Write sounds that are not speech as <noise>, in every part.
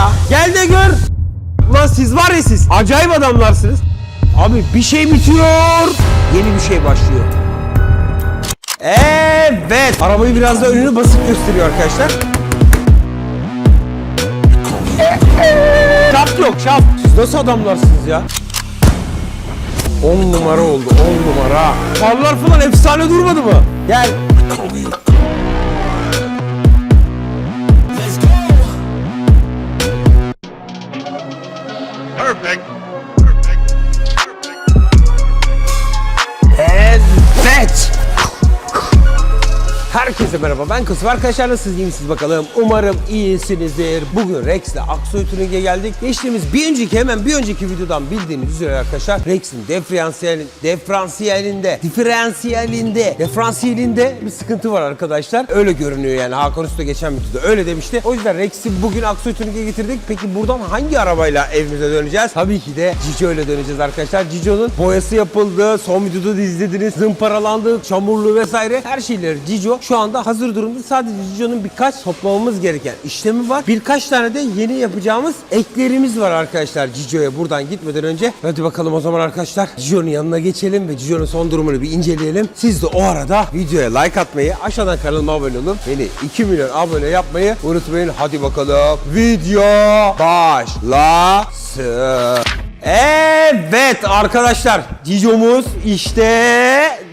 ya? Gel de gör. Lan siz var ya siz. Acayip adamlarsınız. Abi bir şey bitiyor. Yeni bir şey başlıyor. Evet. Arabayı biraz da önünü basıp gösteriyor arkadaşlar. Şaft yok şaft. Siz nasıl adamlarsınız ya? 10 numara oldu 10 numara. Farlar falan efsane durmadı mı? Gel. Herkese merhaba ben Kısım arkadaşlar nasılsınız? İyi misiniz bakalım? Umarım iyisinizdir. Bugün Rex'le Aksoy Tuning'e geldik. Geçtiğimiz bir önceki hemen bir önceki videodan bildiğiniz üzere arkadaşlar Rex'in diferansiyelin diferansiyelinde diferansiyelinde diferansiyelinde bir sıkıntı var arkadaşlar. Öyle görünüyor yani. Hakan Usta geçen videoda öyle demişti. O yüzden Rex'i bugün Aksoy Tuning'e getirdik. Peki buradan hangi arabayla evimize döneceğiz? Tabii ki de Cicio ile döneceğiz arkadaşlar. Cicio'nun boyası yapıldı. Son videoda da izlediniz. Zımparalandı çamurlu vesaire. Her şeyleri Cicio şu anda hazır durumda. Sadece Cicio'nun birkaç toplamamız gereken işlemi var. Birkaç tane de yeni yapacağımız eklerimiz var arkadaşlar Cicio'ya buradan gitmeden önce. Hadi bakalım o zaman arkadaşlar Cicio'nun yanına geçelim ve Cicio'nun son durumunu bir inceleyelim. Siz de o arada videoya like atmayı, aşağıdan kanalıma abone olun. Beni 2 milyon abone yapmayı unutmayın. Hadi bakalım video başlasın. Evet arkadaşlar Cicomuz işte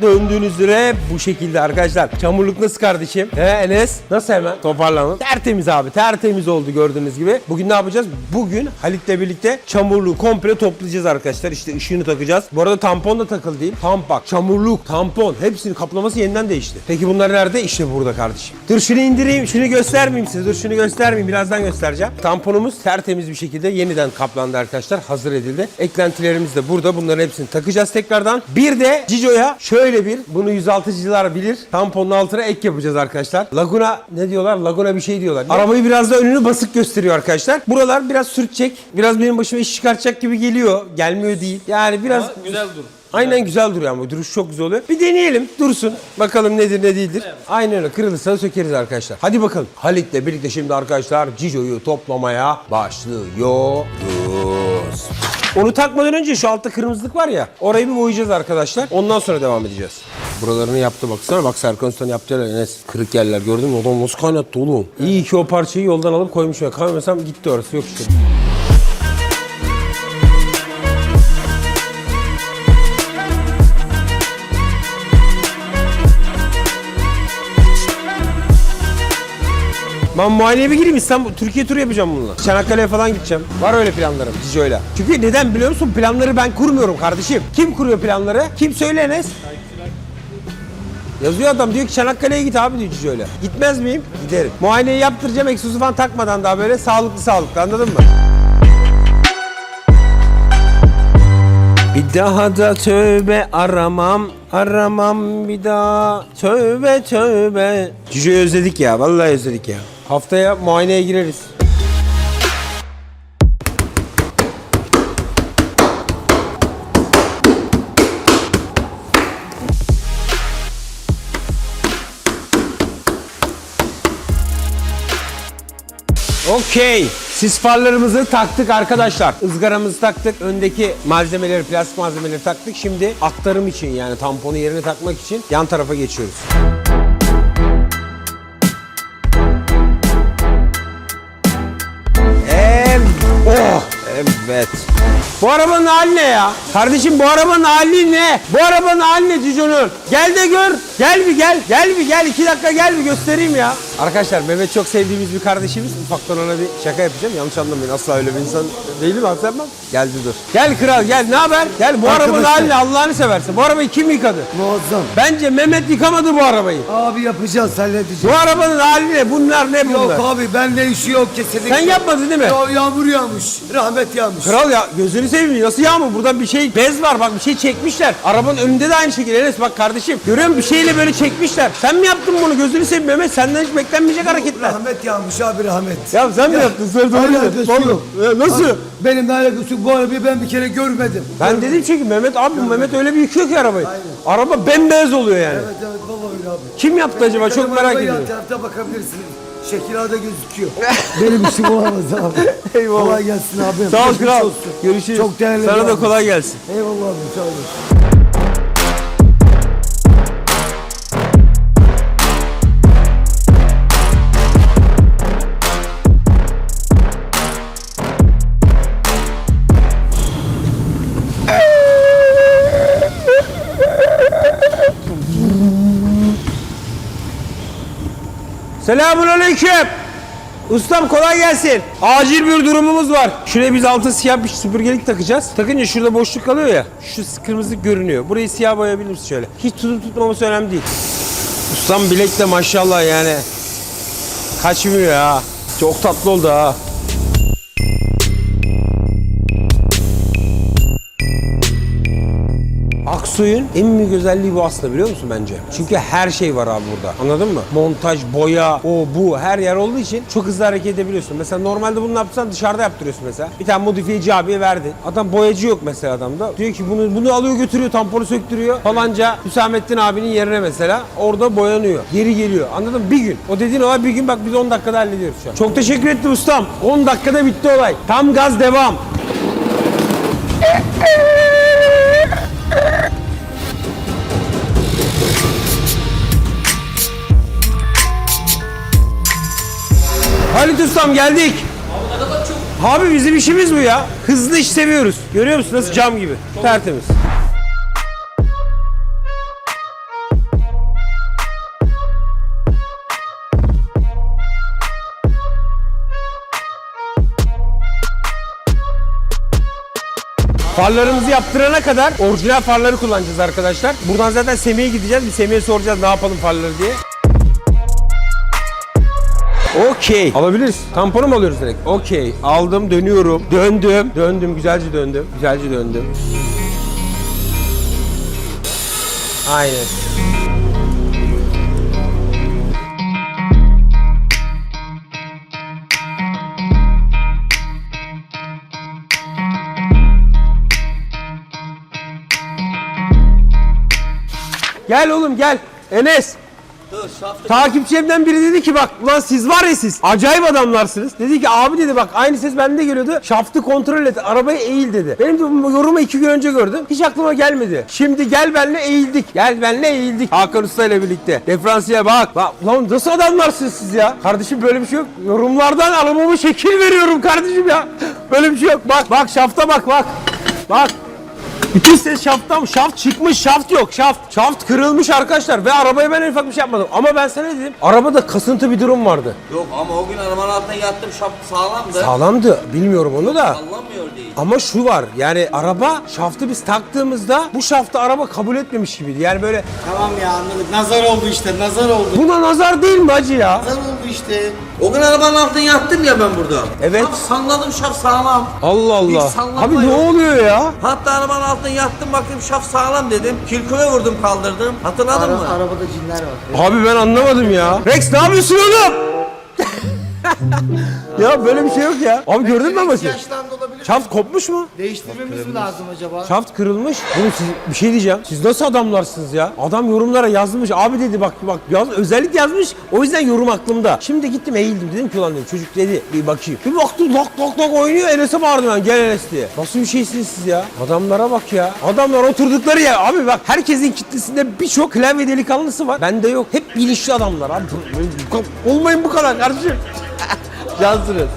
döndüğünüz üzere bu şekilde arkadaşlar. Çamurluk nasıl kardeşim? He Enes nasıl hemen toparlanın? Tertemiz abi tertemiz oldu gördüğünüz gibi. Bugün ne yapacağız? Bugün Halit'le birlikte çamurluğu komple toplayacağız arkadaşlar. İşte ışığını takacağız. Bu arada tampon da takılı değil. Tampak, çamurluk, tampon hepsinin kaplaması yeniden değişti. Peki bunlar nerede? İşte burada kardeşim. Dur şunu indireyim, şunu göstermeyeyim size. Dur şunu göstermeyeyim. Birazdan göstereceğim. Tamponumuz tertemiz bir şekilde yeniden kaplandı arkadaşlar. Hazır edildi. Eklentilerimiz de burada. Bunların hepsini takacağız tekrardan. Bir de Cico'ya şöyle bir, bunu 106'cılar bilir. Tamponun altına ek yapacağız arkadaşlar. Laguna ne diyorlar? Laguna bir şey diyorlar. Arabayı biraz da önünü basık gösteriyor arkadaşlar. Buralar biraz sürtecek. Biraz benim başıma iş çıkartacak gibi geliyor. Gelmiyor değil. Yani biraz... güzel dur. Aynen güzel duruyor ama duruş çok güzel oluyor. Bir deneyelim dursun. Bakalım nedir ne değildir. Aynen öyle kırılırsa sökeriz arkadaşlar. Hadi bakalım. Halit'le birlikte şimdi arkadaşlar Cico'yu toplamaya başlıyoruz. Onu takmadan önce şu altta kırmızılık var ya orayı bir boyayacağız arkadaşlar. Ondan sonra devam edeceğiz. Buralarını yaptı baksana bak Serkan Usta'nın yaptığı yerler Enes. Kırık yerler gördün mü? Adam nasıl kaynattı oğlum? İyi ki o parçayı yoldan alıp koymuş. ya. Koymasam gitti orası yok işte. Ben muayeneye gireyim İstanbul, Türkiye turu yapacağım bununla. Çanakkale'ye falan gideceğim. Var öyle planlarım Cico'yla. Çünkü neden biliyor musun? Planları ben kurmuyorum kardeşim. Kim kuruyor planları? Kim söyle Enes? Yazıyor adam diyor ki Çanakkale'ye git abi diyor Cico'yla. Gitmez miyim? Giderim. Muayeneyi yaptıracağım egzozu falan takmadan daha böyle sağlıklı sağlıklı anladın mı? Bir daha da tövbe aramam, aramam bir daha. Tövbe tövbe. Cico'yu özledik ya, vallahi özledik ya. Haftaya muayeneye gireriz. Okey. Sis farlarımızı taktık arkadaşlar. Izgaramızı taktık. Öndeki malzemeleri, plastik malzemeleri taktık. Şimdi aktarım için yani tamponu yerine takmak için yan tarafa geçiyoruz. Evet. Bu arabanın hali ne ya? Kardeşim bu arabanın hali ne? Bu arabanın hali ne Cico'nun? Gel de gör. Gel bir gel. Gel bir gel. iki dakika gel bir göstereyim ya. Arkadaşlar Mehmet çok sevdiğimiz bir kardeşimiz. Ufaktan ona bir şaka yapacağım. Yanlış anlamayın. Asla öyle bir insan değilim. Hatırlamam. Geldi dur. Gel kral gel. Ne haber? Gel bu arabanın Arkadaşlar. hali ne? Allah'ını seversen. Bu arabayı kim yıkadı? Muazzam. Bence Mehmet yıkamadı bu arabayı. Abi yapacağız halledeceğiz. Bu arabanın hali ne? Bunlar ne bunlar? Yok abi bende işi yok kesinlikle. Sen yapmadın değil mi? Ya, yağmur yağmış. Rahmet yağmış. Kral ya gözünü seveyim nasıl yağmur buradan bir şey bez var bak bir şey çekmişler. Arabanın önünde de aynı şekilde Enes bak kardeşim görüyor musun bir şeyle böyle çekmişler. Sen mi yaptın bunu gözünü seveyim Mehmet senden hiç beklenmeyecek hareketler. Rahmet yağmış abi rahmet. Ya sen mi yaptın söyle doğru Alakası yok. Ya Nasıl? Abi, Benim alakası yok. Bu arabayı ben bir kere görmedim. Ben dedim çünkü Mehmet abi bu Mehmet öyle bir yıkıyor ki arabayı. Araba bembeyaz oluyor yani. Evet evet vallahi öyle abi. Kim yaptı acaba çok merak arabaya ediyorum. yan tarafta bakabilirsiniz. Şekil ağda gözüküyor. <laughs> Benim işim olamaz abi. Eyvallah. Kolay gelsin abi. Sağ ol Geçmiş kral. olsun. Görüşürüz. Çok değerli. Sana da abi. kolay gelsin. Eyvallah abi sağ olasın. Selamun aleyküm. Ustam kolay gelsin. Acil bir durumumuz var. Şuraya biz altı siyah bir süpürgelik takacağız. Takınca şurada boşluk kalıyor ya. Şu kırmızı görünüyor. Burayı siyah boyayabilir misin şöyle? Hiç tutup tutmaması önemli değil. Ustam bilek de maşallah yani. Kaçmıyor ha. Çok tatlı oldu ha. Aksoy'un en büyük özelliği bu aslında biliyor musun bence? Çünkü her şey var abi burada. Anladın mı? Montaj, boya, o bu her yer olduğu için çok hızlı hareket edebiliyorsun. Mesela normalde bunu yapsan dışarıda yaptırıyorsun mesela. Bir tane modifiyeci abiye verdin. Adam boyacı yok mesela adamda. Diyor ki bunu bunu alıyor götürüyor tamponu söktürüyor. Falanca Hüsamettin abinin yerine mesela orada boyanıyor. Geri geliyor. Anladın mı? Bir gün. O dediğin olay bir gün bak biz 10 dakikada hallediyoruz şu an. Çok teşekkür ettim ustam. 10 dakikada bitti olay. Tam gaz devam. Ustam geldik. Abi bizim işimiz bu ya. Hızlı iş seviyoruz. Görüyor musun nasıl cam gibi. Tertemiz. Farlarımızı yaptırana kadar orijinal farları kullanacağız arkadaşlar. Buradan zaten Semih'e gideceğiz. Bir Semih'e soracağız ne yapalım farları diye. Okey. Alabiliriz. Tamponu mu alıyoruz direkt? Okey. Aldım, dönüyorum. Döndüm. Döndüm, güzelce döndüm. Güzelce döndüm. Aynen. Gel oğlum gel. Enes. Takipçimden biri dedi ki bak ulan siz var ya siz acayip adamlarsınız. Dedi ki abi dedi bak aynı ses bende geliyordu. Şaftı kontrol et arabaya eğil dedi. Benim de bu yorumu iki gün önce gördüm. Hiç aklıma gelmedi. Şimdi gel benle eğildik. Gel benle eğildik. Hakan Usta ile birlikte. Diferansiyel bak. Bak ulan nasıl adamlarsınız siz ya? Kardeşim böyle bir şey yok. Yorumlardan arabama şekil veriyorum kardeşim ya. <laughs> Böyle bir şey yok. Bak bak şafta bak bak. Bak. Bütün ses şafttan şaft çıkmış şaft yok şaft. Şaft kırılmış arkadaşlar ve arabaya ben en ufak bir şey yapmadım. Ama ben sana dedim arabada kasıntı bir durum vardı. Yok ama o gün arabanın altına yattım şap sağlamdı. Sağlamdı bilmiyorum onu da. Sallanmıyor değil. Ama şu var yani araba şaftı biz taktığımızda bu şaftı araba kabul etmemiş gibiydi. Yani böyle Tamam ya anladık. Nazar oldu işte. Nazar oldu. buna nazar değil mi acı ya? Nazar oldu işte. O gün arabanın altına yattım ya ben burada. Evet. Şap salladım şap sağlam. Allah Allah. Abi ne yok. oluyor ya? Hatta arabanın altına yattım baktım şap sağlam dedim. Kilkoya vurdum kaldırdım. Hatırladın mı? Ara, arabada cinler var. Abi ben anlamadım ya. Rex ne yapıyorsun oğlum? <laughs> ya böyle bir şey yok ya. Abi gördün mü maçı? Yaşlandı olabilir. Şaft kopmuş mu? Değiştirmemiz mi lazım acaba? Şaft kırılmış. Oğlum siz bir şey diyeceğim. Siz nasıl adamlarsınız ya? Adam yorumlara yazmış. Abi dedi bak bak yaz, özellik yazmış. O yüzden yorum aklımda. Şimdi gittim eğildim. Dedim ki ulan dedim çocuk dedi bir bakayım. Bir baktım lak lak lak oynuyor. Enes'e bağırdım ben gel Enes diye. Nasıl bir şeysiniz siz ya? Adamlara bak ya. Adamlar oturdukları ya. Abi bak herkesin kitlesinde birçok klavye delikanlısı var. Bende yok. Hep bilinçli adamlar abi. Olmayın bu kadar kardeşim. <laughs> Cansınız.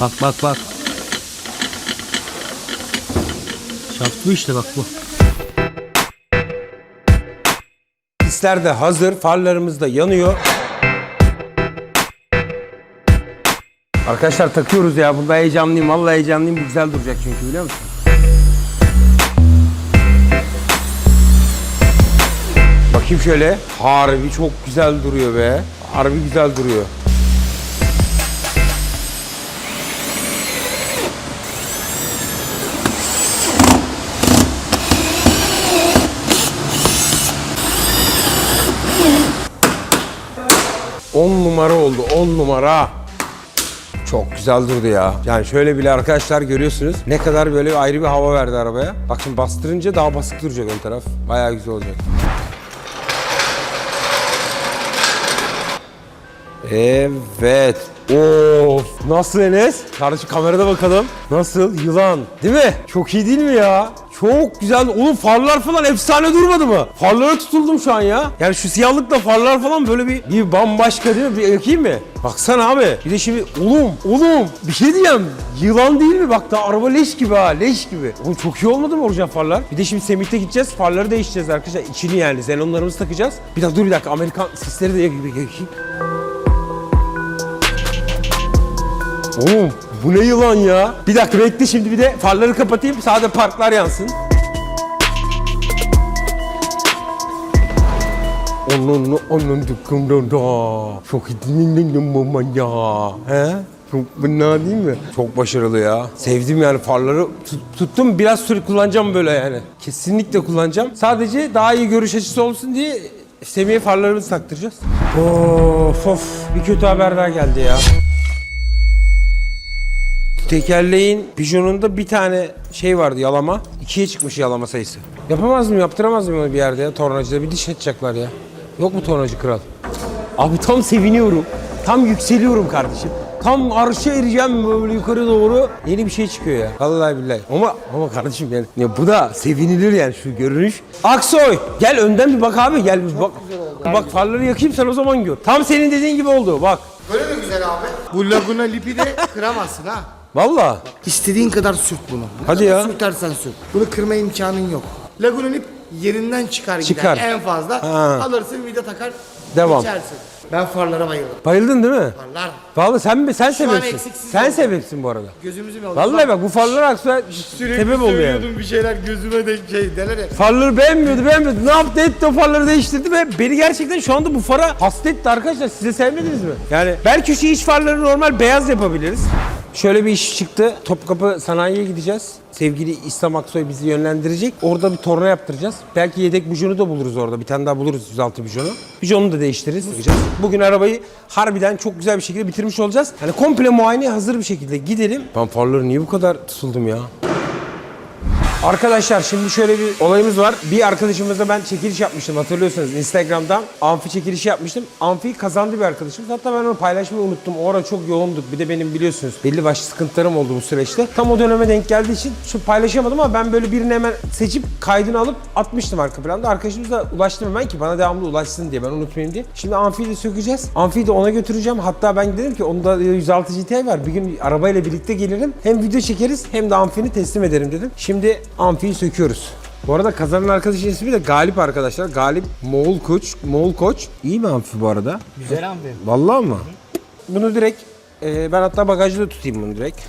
Bak bak bak. Şaft bu işte bak bu. Sisler de hazır, farlarımız da yanıyor. Arkadaşlar takıyoruz ya. Bunda heyecanlıyım. Vallahi heyecanlıyım. Bu güzel duracak çünkü biliyor musun? Bakayım şöyle. Harbi çok güzel duruyor be. Harbi güzel duruyor. On numara oldu. On numara. Çok güzel durdu ya. Yani şöyle bile arkadaşlar görüyorsunuz. Ne kadar böyle ayrı bir hava verdi arabaya. Bak şimdi bastırınca daha basık duracak ön taraf. Bayağı güzel olacak. Evet. Of. Nasıl Enes? Kardeşim kamerada bakalım. Nasıl? Yılan. Değil mi? Çok iyi değil mi ya? Çok güzel. Oğlum farlar falan efsane durmadı mı? Farlara tutuldum şu an ya. Yani şu siyahlıkla farlar falan böyle bir, bir bambaşka değil mi? Bir yakayım mı? Baksana abi. Bir de şimdi oğlum, oğlum bir şey diyeceğim. Yılan değil mi? Bak daha araba leş gibi ha, leş gibi. Oğlum çok iyi olmadı mı orijinal farlar? Bir de şimdi Semih'te gideceğiz. Farları değiştireceğiz arkadaşlar. İçini yani. Xenonlarımızı takacağız. Bir dakika dur bir dakika. Amerikan sisleri de yakayım. Oğlum bu ne yılan ya? Bir dakika bekle şimdi bir de farları kapatayım. Sağda parklar yansın. Onun onun dükkanında da çok idmin mama ya. He? Çok fena değil mi? Çok başarılı ya. Sevdim yani farları tut- tuttum. Biraz süre kullanacağım böyle yani. Kesinlikle kullanacağım. Sadece daha iyi görüş açısı olsun diye Semih'e farlarımızı taktıracağız. Of of bir kötü haber daha geldi ya. Tekerleğin pijonunda bir tane şey vardı yalama. İkiye çıkmış yalama sayısı. Yapamaz mıyım, yaptıramaz onu bir yerde ya tornacıda? Bir diş edecekler ya. Yok mu tornacı kral? Abi tam seviniyorum. Tam yükseliyorum kardeşim. Tam arşa ereceğim böyle yukarı doğru. Yeni bir şey çıkıyor ya. Vallahi billahi. Ama ama kardeşim yani ya bu da sevinilir yani şu görünüş. Aksoy gel önden bir bak abi gel bir bak. Bak farları yakayım sen o zaman gör. Tam senin dediğin gibi oldu bak. Böyle mi güzel abi? Bu Laguna Lip'i de kıramazsın ha. Vallahi. İstediğin kadar sürt bunu. Ne Hadi kadar ya. Sürtersen sürt. Bunu kırma imkanın yok. Laguna Lip yerinden çıkar gider. Çıkar. En fazla Ha. alırsın vida takar Devam. geçersin. Ben farlara bayıldım. Bayıldın değil mi? Farlar Vallahi sen mi? Sen sebepsin. eksiksiz Sen oldu. sebepsin bu arada. gözümüzü mü aldı? Vallahi bak bu farlar aksa sebep oldu yani. bir şeyler gözüme de şey deler ya. Farları beğenmiyordu, beğenmiyordu. Ne yaptı? Etti o farları değiştirdi ve beni gerçekten şu anda bu fara hastetti arkadaşlar. Size sevmediniz mi? Yani belki şu iç farları normal beyaz yapabiliriz. Şöyle bir iş çıktı. Topkapı Sanayi'ye gideceğiz. Sevgili İslam Aksoy bizi yönlendirecek. Orada bir torna yaptıracağız. Belki yedek bujonu da buluruz orada. Bir tane daha buluruz 106 bujonu. Bujonu da değiştiririz. Bakacağız. Bugün arabayı harbiden çok güzel bir şekilde bitirmiş olacağız. Yani komple muayeneye hazır bir şekilde gidelim. Ben farları niye bu kadar tutuldum ya? Arkadaşlar şimdi şöyle bir olayımız var. Bir arkadaşımızla ben çekiliş yapmıştım hatırlıyorsanız Instagram'dan amfi çekilişi yapmıştım. Amfi kazandı bir arkadaşımız. Hatta ben onu paylaşmayı unuttum. O ara çok yoğunduk. Bir de benim biliyorsunuz belli başlı sıkıntılarım oldu bu süreçte. Tam o döneme denk geldiği için paylaşamadım ama ben böyle birini hemen seçip kaydını alıp atmıştım arka planda. Arkadaşımıza ulaştım hemen ki bana devamlı ulaşsın diye ben unutmayayım diye. Şimdi amfiyi de sökeceğiz. Amfiyi de ona götüreceğim. Hatta ben dedim ki onda 106 GTI var. Bir gün arabayla birlikte gelirim. Hem video çekeriz hem de amfini teslim ederim dedim. Şimdi amfiyi söküyoruz. Bu arada kazanan arkadaşın ismi de Galip arkadaşlar. Galip Moğol Koç. Moğol Koç. İyi mi amfi bu arada? Güzel abi. Vallahi mı? Bunu direkt e, ben hatta bagajda tutayım bunu direkt.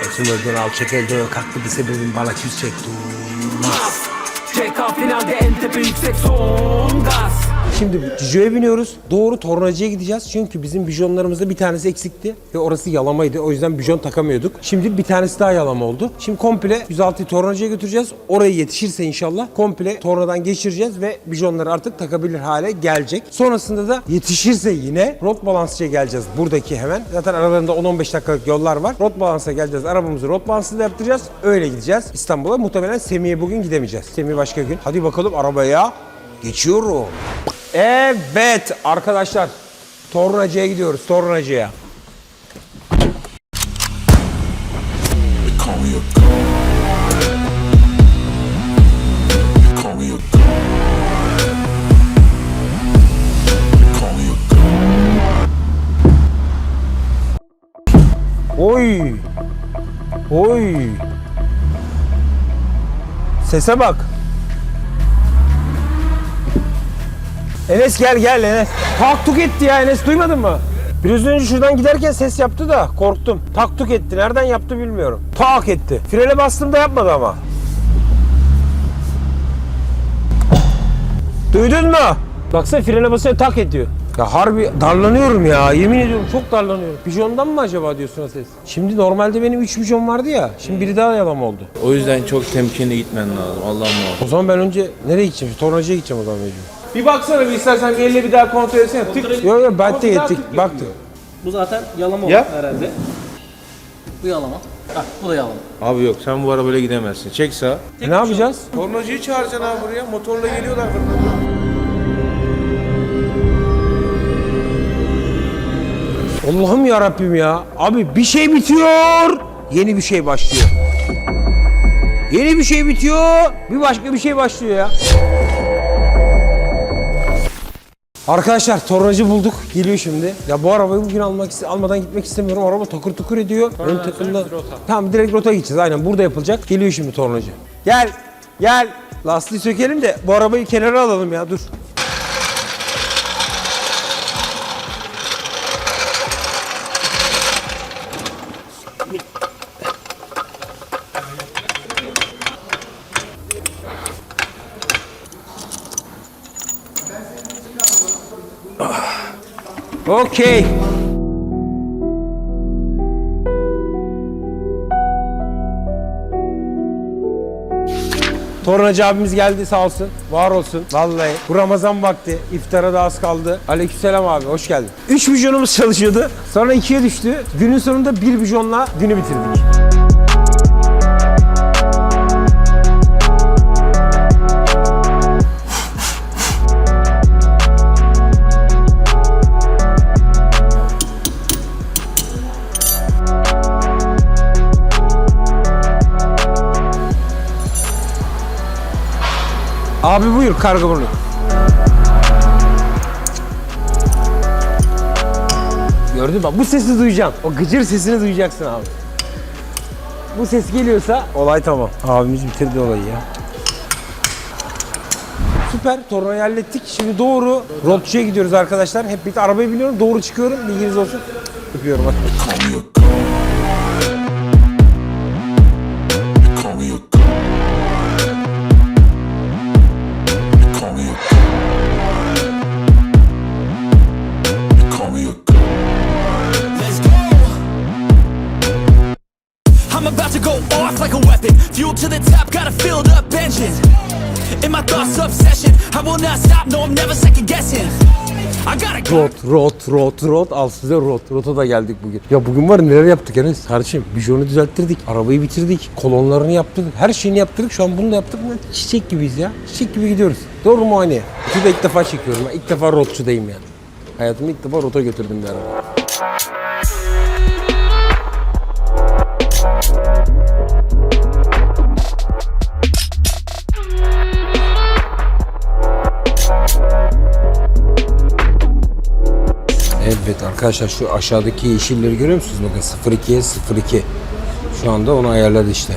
Başım öldün al çek elden kalktı bir sebebin bana küs çekti. CK finalde en tepe yüksek son gaz Şimdi Cico'ya biniyoruz. Doğru tornacıya gideceğiz. Çünkü bizim bijonlarımızda bir tanesi eksikti. Ve orası yalamaydı. O yüzden bijon takamıyorduk. Şimdi bir tanesi daha yalama oldu. Şimdi komple 106'yı tornacıya götüreceğiz. Oraya yetişirse inşallah komple tornadan geçireceğiz ve bijonları artık takabilir hale gelecek. Sonrasında da yetişirse yine rot balansçıya geleceğiz. Buradaki hemen. Zaten aralarında 10-15 dakikalık yollar var. Rot balansa geleceğiz. Arabamızı rot balansında yaptıracağız. Öyle gideceğiz. İstanbul'a muhtemelen Semih'e bugün gidemeyeceğiz. Semih başka gün. Hadi bakalım arabaya. Geçiyorum. Evet arkadaşlar. Tornacıya gidiyoruz. Tornacıya. Oy. Oy. Sese bak. Enes gel gel Enes. Tak tuk etti ya Enes duymadın mı? Biraz önce şuradan giderken ses yaptı da korktum. Tak tuk etti. Nereden yaptı bilmiyorum. Tak etti. Frene bastığımda yapmadı ama. Duydun mu? Baksana frene basıyor tak ediyor. Ya harbi darlanıyorum ya. Yemin ediyorum çok darlanıyorum. Bijondan mı acaba diyorsun o ses? Şimdi normalde benim 3 bijon vardı ya. Şimdi biri daha yalan oldu. O yüzden çok temkinli gitmen lazım. Allah'ım muhafaza. O zaman ben önce nereye gideceğim? Tornacıya gideceğim o zaman mecbur. Bir baksana bir istersen bir elle bir daha kontrol etsene. Tık. Yok yok ben de ettik. Baktık. Bu zaten yalama Ya. herhalde. Bu yalama. Bak burayı alalım. Abi yok sen bu arabayla gidemezsin. Çek sağa. E, ne yapacağız? Tornacıyı çağıracaksın abi buraya. Motorla geliyorlar. Allah'ım ya Rabbim ya. Abi bir şey bitiyor. Yeni bir şey başlıyor. Yeni bir şey bitiyor. Bir başka bir şey başlıyor ya. Arkadaşlar tornacı bulduk. Geliyor şimdi. Ya bu arabayı bugün almak almadan gitmek istemiyorum. Araba takır tukur ediyor. Ön takımda. Tamam direkt rota gideceğiz. Aynen burada yapılacak. Geliyor şimdi tornacı. Gel. Gel. Lastiği sökelim de bu arabayı kenara alalım ya. Dur. Okey. Tornacı abimiz geldi sağ olsun. Var olsun. Vallahi. Bu Ramazan vakti. İftara da az kaldı. Aleykümselam abi hoş geldin. 3 bijonumuz çalışıyordu. Sonra 2'ye düştü. Günün sonunda 1 bijonla günü bitirdik. Abi buyur kargo bunu. Gördün mü? Bak bu sesi duyacaksın. O gıcır sesini duyacaksın abi. Bu ses geliyorsa olay tamam. Abimiz bitirdi olayı ya. Süper. Tornayı hallettik. Şimdi doğru Roadçu'ya gidiyoruz arkadaşlar. Hep birlikte arabaya biniyorum. Doğru çıkıyorum. Bilginiz olsun. Öpüyorum. I'm about to go off like a weapon. Fuel to the top, got a filled up engine. In my thoughts, obsession. I will not stop, no, I'm never second guessing. Rot, rot, rot, rot. Al size rot. Rota da geldik bugün. Ya bugün var neler yaptık Enes? Kardeşim bijonu düzelttirdik. Arabayı bitirdik. Kolonlarını yaptırdık. Her şeyini yaptırdık. Şu an bunu da yaptık. Çiçek gibiyiz ya. Çiçek gibi gidiyoruz. Doğru mu muayeneye? Bunu da ilk defa çekiyorum. Ben ilk defa rotçudayım yani. Hayatımda ilk defa rota götürdüm bir araba. Evet arkadaşlar şu aşağıdaki yeşilleri görüyor musunuz? Bakın 02'ye 02. Şu anda onu ayarladı işte.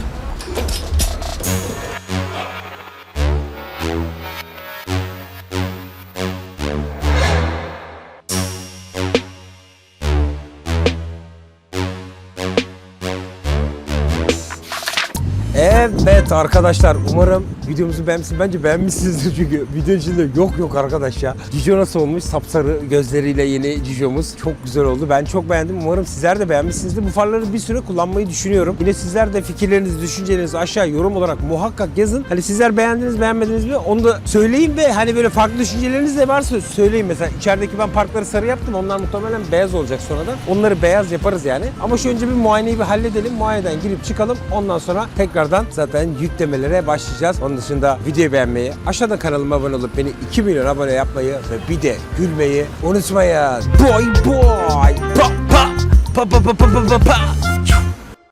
Arkadaşlar umarım videomuzu beğenmişsiniz. Bence beğenmişsinizdir çünkü video içinde yok yok arkadaş ya. Cico nasıl olmuş? Sapsarı gözleriyle yeni Cico'muz. Çok güzel oldu. Ben çok beğendim. Umarım sizler de beğenmişsinizdir. Bu farları bir süre kullanmayı düşünüyorum. Yine sizler de fikirlerinizi, düşüncelerinizi aşağı yorum olarak muhakkak yazın. Hani sizler beğendiniz, beğenmediniz mi? Onu da söyleyin ve hani böyle farklı düşünceleriniz de varsa söyleyin. Mesela içerideki ben parkları sarı yaptım. Onlar muhtemelen beyaz olacak sonradan. Onları beyaz yaparız yani. Ama şu önce bir muayeneyi bir halledelim. Muayeneden girip çıkalım. Ondan sonra tekrardan zaten yüklemelere başlayacağız. Onun dışında video beğenmeyi, aşağıdan kanalıma abone olup beni 2 milyon abone yapmayı ve bir de gülmeyi unutmayın. Boy boy! Pa pa! Pa pa pa pa pa pa!